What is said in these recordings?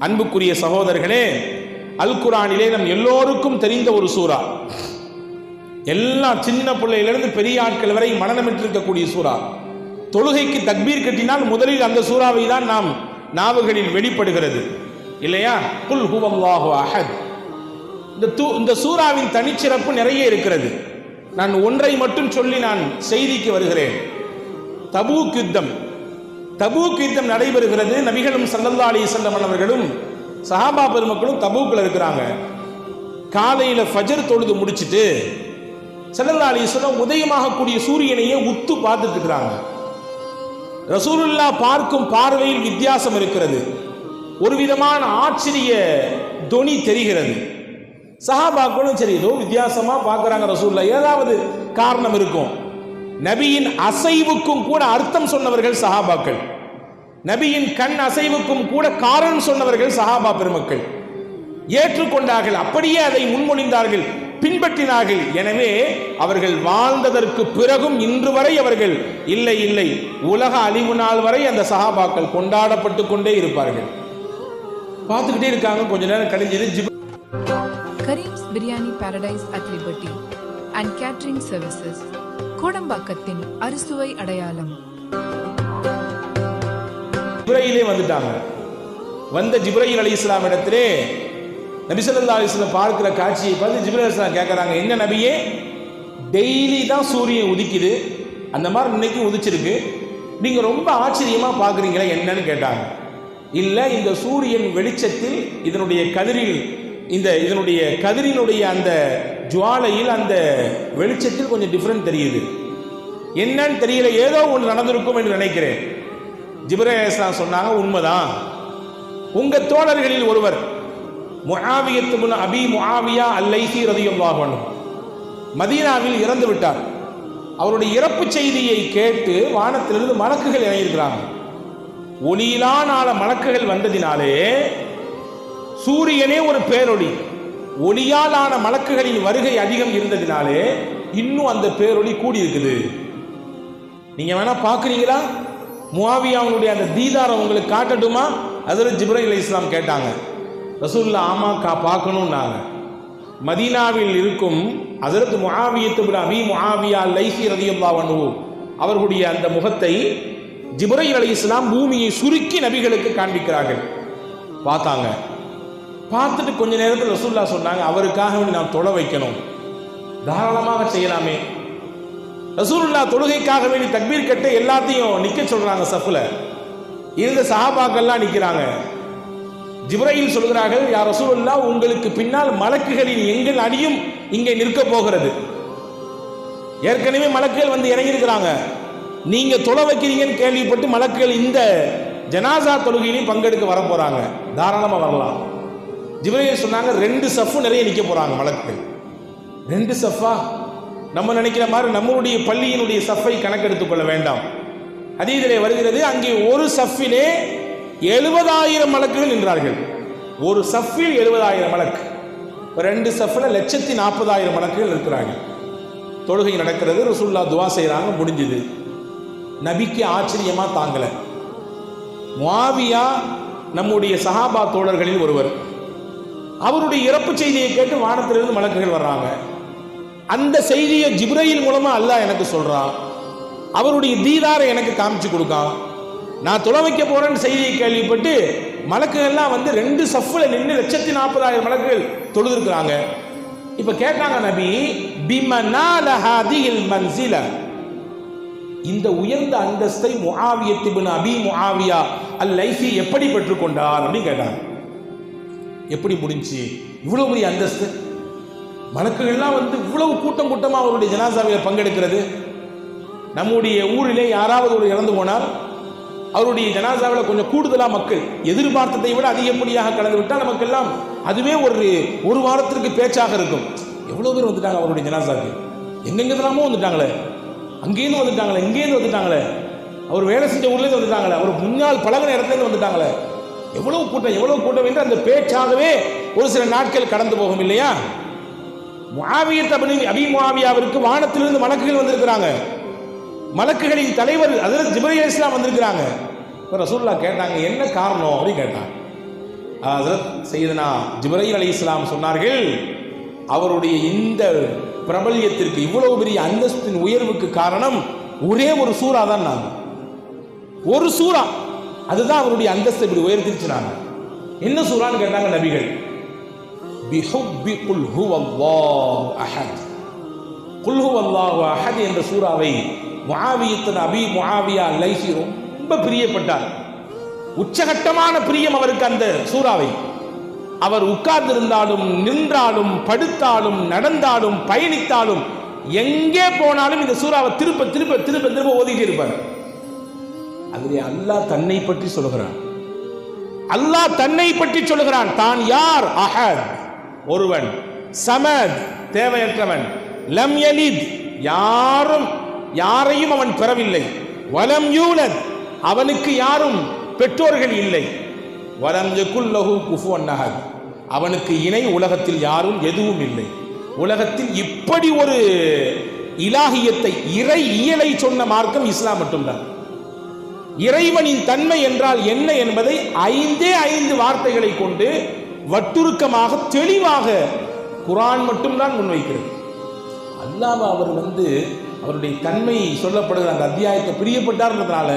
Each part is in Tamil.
அன்புக்குரிய சகோதரர்களே அல் குரானிலே நம் எல்லோருக்கும் தெரிந்த ஒரு சூறா. எல்லாம் சின்ன பிள்ளையிலிருந்து பெரிய ஆட்கள் வரை மனநமிட்டிருக்கக்கூடிய சூறா. தொழுகைக்கு தக்பீர் கட்டினால் முதலில் அந்த சூறாவை தான் நாம் நாவுகளில் வெளிப்படுகிறது. இல்லையா? குல் ஹுவல்லாஹு அஹத். இந்த தூ இந்த சூறாவின் தனிச்சிறப்பு நிறைய இருக்கிறது. நான் ஒன்றை மட்டும் சொல்லி நான் செய்திக்கு வருகிறேன். தபூக் யுத்தம். தபூக் யுத்தம் நடைபெறுகிறது. நபிகளும் சல்லல்லா அலி செல்லம் அவர்களும் சஹாபா பெருமக்களும் தபூக்கில் இருக்கிறாங்க. காலையில் ஃபஜர் தொழுது முடிச்சிட்டு சல்லல்லா அலி சொல்லம் உதயமாகக்கூடிய சூரியனையே உத்து பார்த்துட்டு இருக்கிறாங்க. ரசூலுல்லா பார்க்கும் பார்வையில் வித்தியாசம் இருக்கிறது. ஒரு விதமான ஆச்சரிய தொனி தெரிகிறது. சஹாபாக்களும் சரி ஏதோ வித்தியாசமா பார்க்குறாங்க ரசூல்லா ஏதாவது காரணம் இருக்கும். நபியின் அசைவுக்கும் கூட அர்த்தம் சொன்னவர்கள் சஹாபாக்கள். நபியின் கண் அசைவுக்கும் கூட காரணம் சொன்னவர்கள் சஹாபா பெருமக்கள். ஏற்றுக்கொண்டார்கள் அப்படியே அதை முன்மொழிந்தார்கள் பின்பற்றினார்கள். எனவே அவர்கள் வாழ்ந்ததற்கு பிறகும் இன்று வரை அவர்கள் இல்லை இல்லை. உலக அழிவு நாள் வரை அந்த சஹாபாக்கள் கொண்டாடப்பட்டு கொண்டே இருப்பார்கள். பார்த்துக்கிட்டே இருக்காங்க கொஞ்ச நேரம் கழிஞ்சது Karim's biryani paradise at liberty and catering services கோடம்பாக்கத்தின் அறுசுவை அடையாளம். ஜிப்ரையிலே வந்துட்டாங்க. வந்த ஜிப்ரையில் அலி இஸ்லாம் இடத்திலே நபிசல்லா அலிஸ்லாம் பார்க்கிற காட்சியை பார்த்து ஜிப்ரல் இஸ்லாம் கேட்குறாங்க என்ன நபியே டெய்லி தான் சூரியன் உதிக்குது. அந்த மாதிரி இன்னைக்கு உதிச்சிருக்கு. நீங்கள் ரொம்ப ஆச்சரியமாக பார்க்குறீங்களா என்னன்னு கேட்டாங்க. இல்லை இந்த சூரியன் வெளிச்சத்தில் இதனுடைய கதிரில் இந்த இதனுடைய கதிரினுடைய அந்த ஜுவாலையில் அந்த வெளிச்சத்தில் கொஞ்சம் டிஃப்ரெண்ட் தெரியுது. என்னன்னு தெரியல ஏதோ ஒன்று நடந்திருக்கும் என்று நினைக்கிறேன். ஜிப்ரேஸ்லாம் சொன்னாங்க உண்மைதான். உங்க தோழர்களில் ஒருவர் முஹாவியத்து முன் அபி முஹாவியா அல்லைஹி ரதியுல்லாஹு அன்ஹு மதீனாவில் இறந்து விட்டார். அவருடைய இறப்பு செய்தியை கேட்டு வானத்திலிருந்து மலக்குகள் இணையிருக்கிறாங்க. ஒளியிலான மலக்குகள் வந்ததினாலே சூரியனே ஒரு பேரொளி. ஒளியாலான மலக்குகளின் வருகை அதிகம் இருந்ததினாலே இன்னும் அந்த பேரொளி கூடி இருக்குது நீங்க வேணா பாக்குறீங்களா முவாவியாவுடைய அந்த தீதாரம் உங்களுக்கு காட்டட்டுமா? அதில் ஜிப்ரைல் இஸ்லாம் கேட்டாங்க. ரசூல்லா ஆமா கா பார்க்கணும்னாங்க. மதீனாவில் இருக்கும் அதற்கு முகாவியத்து பின் அபி முகாவியா லைசி ரதியுல்லா வன்ஹு அவர்களுடைய அந்த முகத்தை ஜிப்ரைல் அலி இஸ்லாம் பூமியை சுருக்கி நபிகளுக்கு காண்பிக்கிறார்கள். பார்த்தாங்க. பார்த்துட்டு கொஞ்ச நேரத்தில் ரசூல்லா சொன்னாங்க அவருக்காக நான் நாம் தொலை வைக்கணும். தாராளமாக செய்யலாமே. ரசூலுல்லா தொழுகைக்காக வேண்டி தக்பீர் கட்ட எல்லாத்தையும் நிக்க சொல்றாங்க சஃப்ல. இருந்த சஹாபாக்கள்லாம் நிக்கிறாங்க. ஜிப்ரையில் சொல்கிறார்கள் யார் ரசூலுல்லா உங்களுக்கு பின்னால் மலக்குகளின் எங்கள் அடியும் இங்கே நிற்க போகிறது. ஏற்கனவே மலக்குகள் வந்து இறங்கியிருக்கிறாங்க. நீங்க தொலை வைக்கிறீங்கன்னு கேள்விப்பட்டு மலக்குகள் இந்த ஜனாசா தொழுகையிலையும் பங்கெடுக்க வர போறாங்க. தாராளமா வரலாம். ஜிப்ரையில் சொன்னாங்க ரெண்டு சஃப்பு நிறைய நிக்க போறாங்க மலக்குகள். ரெண்டு சஃபா நம்ம நினைக்கிற மாதிரி நம்மளுடைய பள்ளியினுடைய சஃபை கணக்கெடுத்துக் கொள்ள வேண்டாம். இதில் வருகிறது அங்கே ஒரு சஃபிலே எழுபதாயிரம் மலக்குகள் நின்றார்கள். ஒரு சஃபில் எழுபதாயிரம் மலக்கு ரெண்டு சஃபில் லட்சத்தி நாற்பதாயிரம் மலக்குகள் இருக்கிறாங்க. தொழுகை நடக்கிறது ரசூல்லா துவா செய்கிறாங்க முடிஞ்சுது. நபிக்கு ஆச்சரியமா தாங்கல. மாவியா நம்முடைய சஹாபா தோழர்களில் ஒருவர். அவருடைய இறப்பு செய்தியை கேட்டு வானத்திலிருந்து மலக்குகள் வர்றாங்க. அந்த செய்தியை ஜிப்ரையில் மூலமா அல்லாஹ் எனக்கு சொல்றான். அவருடைய தீதாரை எனக்கு காமிச்சு கொடுக்கான். நான் துளை வைக்க போறேன்னு செய்தியை கேள்விப்பட்டு மலக்குகள்லாம் வந்து ரெண்டு சஃப்ல நின்று லட்சத்தி நாற்பதாயிரம் மலக்குகள் தொழுதுருக்குறாங்க. இப்ப கேட்டாங்க நபி பிமனாலஹாதியில் மன்சில? இந்த உயர்ந்த அந்தஸ்தை முஹாவிய பின் அபி முஆவியா அல் லைஃபி எப்படி பெற்றுக்கொண்டார் அப்படின்னு கேட்டாங்க. எப்படி முடிஞ்சு? இவ்வளவு பெரிய அந்தஸ்து. மலக்குகள்லாம் வந்து இவ்வளவு கூட்டம் கூட்டமாக அவருடைய ஜனாசாவில் பங்கெடுக்கிறது. நம்முடைய ஊரிலே யாராவது ஒரு இறந்து போனால் அவருடைய ஜனாசாவில் கொஞ்சம் கூடுதலாக மக்கள் எதிர்பார்த்ததை விட அதிகப்படியாக கலந்து விட்டால் நமக்கெல்லாம் அதுவே ஒரு ஒரு வாரத்திற்கு பேச்சாக இருக்கும். எவ்வளோ பேர் வந்துட்டாங்க அவருடைய ஜனாசாவுக்கு? எங்கெங்கெல்லாமோ வந்துட்டாங்களே. அங்கேருந்து வந்துட்டாங்களே இங்கேருந்து வந்துட்டாங்களே. அவர் வேலை செஞ்ச ஊர்லேருந்து வந்துட்டாங்களே. அவர் முன்னால் பழகின இடத்துலேருந்து வந்துட்டாங்களே. எவ்வளவு கூட்டம் எவ்வளவு கூட்டம் என்று அந்த பேச்சாகவே ஒரு சில நாட்கள் கடந்து போகும் இல்லையா? முஆவியத் அபி அபி முஆவியாவிற்கு வானத்திலிருந்து மலக்குகள் வந்திருக்கிறாங்க. மலக்குகளின் தலைவர் அதில் ஜிப்ரீல் இஸ்லாம் வந்திருக்கிறாங்க. இப்போ ரசூல்லா கேட்டாங்க என்ன காரணம்? அப்படின்னு கேட்டாங்க. ஹசரத் செய்தனா ஜிப்ரைல் அலி இஸ்லாம் சொன்னார்கள் அவருடைய இந்த பிரபல்யத்திற்கு இவ்வளவு பெரிய அந்தஸ்தின் உயர்வுக்கு காரணம் ஒரே ஒரு சூறா தான் நான் ஒரு சூறா. அதுதான் அவருடைய அந்தஸ்தை இப்படி உயர்த்திருச்சுனாங்க என்ன சூறான்னு கேட்டாங்க நபிகள். பிஹுப்பி குல் ஹுவல்லாஹு அஹத். குல் ஹுவல்லாஹு அஹத் என்ற சூறாவை முஆவியத்தின் அபி முஆவியா லைசி ரொம்ப பிரியப்பட்டார். உச்சகட்டமான பிரியம் அவருக்கு அந்த சூறாவை. அவர் உட்கார்ந்திருந்தாலும் நின்றாலும் படுத்தாலும் நடந்தாலும் பயணித்தாலும் எங்கே போனாலும் இந்த சூறாவை திருப்ப திருப்ப திருப்ப திருப்ப ஓதிட்டு இருப்பார். அதிலே அல்லாஹ் தன்னை பற்றி சொல்கிறான் அல்லாஹ் தன்னை பற்றி சொல்லுகிறான். தான் யார்? அஹத். ஒருவன் சமத் தேவையற்றவன். லம் எலித் யாரும் யாரையும் அவன் பெறவில்லை. வலம் யூலத் அவனுக்கு யாரும் பெற்றோர்கள் இல்லை. வலம் யகுல்லஹு குஃபுவன் அஹத் அவனுக்கு இணை உலகத்தில் யாரும் எதுவும் இல்லை. உலகத்தில் இப்படி ஒரு இலாகியத்தை இறை இயலை சொன்ன மார்க்கம் இஸ்லாம் மட்டும்தான். இறைவனின் தன்மை என்றால் என்ன என்பதை ஐந்தே ஐந்து வார்த்தைகளை கொண்டு வட்டுருக்கமாக தெளிவாக குரான் மட்டும்தான் முன்வைக்கிறது. அல்லாஹ் அவர் வந்து அவருடைய தன்மை சொல்லப்படுகிற அந்த அத்தியாயத்தை பிரியப்பட்டார்ன்றதுனால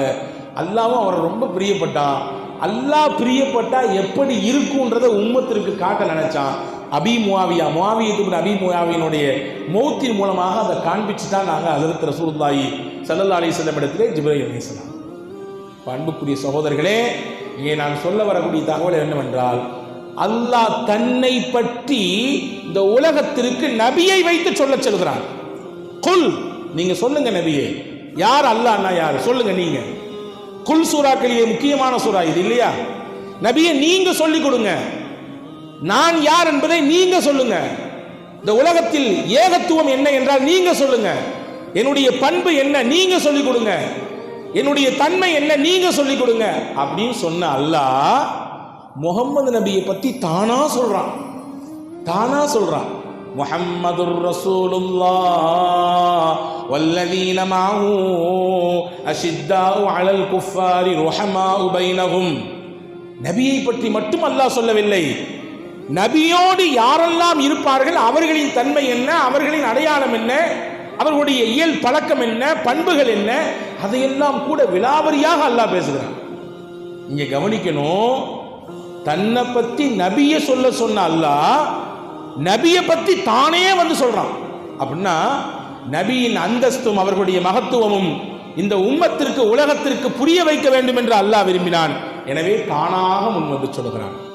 அல்லாவும் அவரை ரொம்ப பிரியப்பட்டான் அல்லாஹ் பிரியப்பட்டா எப்படி இருக்குன்றதை உம்மத்திற்கு காட்ட நினைச்சான். அபி முவாவியா முவாவியத்துக்கு அபி முவாவியினுடைய மௌத்தின் மூலமாக அதை காண்பிச்சு தான் நாங்கள் அதிர்த்த ரசூலுல்லாஹி ஸல்லல்லாஹு அலைஹி வஸல்லம் இடத்திலே ஜிப்ரைல் அலைஹிஸ்ஸலாம் அன்புக்குரிய சகோதரர்களே இங்கே நான் சொல்ல வரக்கூடிய தகவல் என்னவென்றால் அல்லாஹ் தன்னை பற்றி இந்த உலகத்திற்கு நபியை வைத்து சொல்ல சொல்கிறான். குல் நீங்க சொல்லுங்க நபியே. யார் அல்லாஹ்னா யார்? சொல்லுங்க நீங்க. குல் சூறாக்களிலே முக்கியமான சூறா இது இல்லையா? நபியை நீங்க சொல்லிக் கொடுங்க. நான் யார் என்பதை நீங்க சொல்லுங்க. இந்த உலகத்தில் ஏகத்துவம் என்ன என்றால் நீங்க சொல்லுங்க. என்னுடைய பண்பு என்ன நீங்க சொல்லிக் கொடுங்க. என்னுடைய தன்மை என்ன நீங்க சொல்லிக் கொடுங்க. அப்படின்னு சொன்ன அல்லாஹ் முகம்மது நபியை பத்தி தானா சொல்றான் தானா சொல்றான் முஹம்மதுர் ரசூலுல்லாஹ் والذين معه أشداء அலல் குஃபாரி رحماء بينهم நபியை பற்றி மட்டும் அல்லாஹ் சொல்லவில்லை. நபியோடு யாரெல்லாம் இருப்பார்கள் அவர்களின் தன்மை என்ன அவர்களின் அடையாளம் என்ன அவர்களுடைய இயல் பழக்கம் என்ன பண்புகள் என்ன அதையெல்லாம் கூட விலாவரியாக அல்லாஹ் பேசுகிறான். இங்க கவனிக்கணும் தன்னை பத்தி நபியை சொல்ல சொன்ன அல்லாஹ் நபியை பத்தி தானே வந்து சொல்றான். அப்படின்னா நபியின் அந்தஸ்தும் அவர்களுடைய மகத்துவமும் இந்த உம்மத்திற்கு உலகத்திற்கு புரிய வைக்க வேண்டும் என்று அல்லாஹ் விரும்பினான். எனவே தானாக முன்வந்து சொல்கிறான்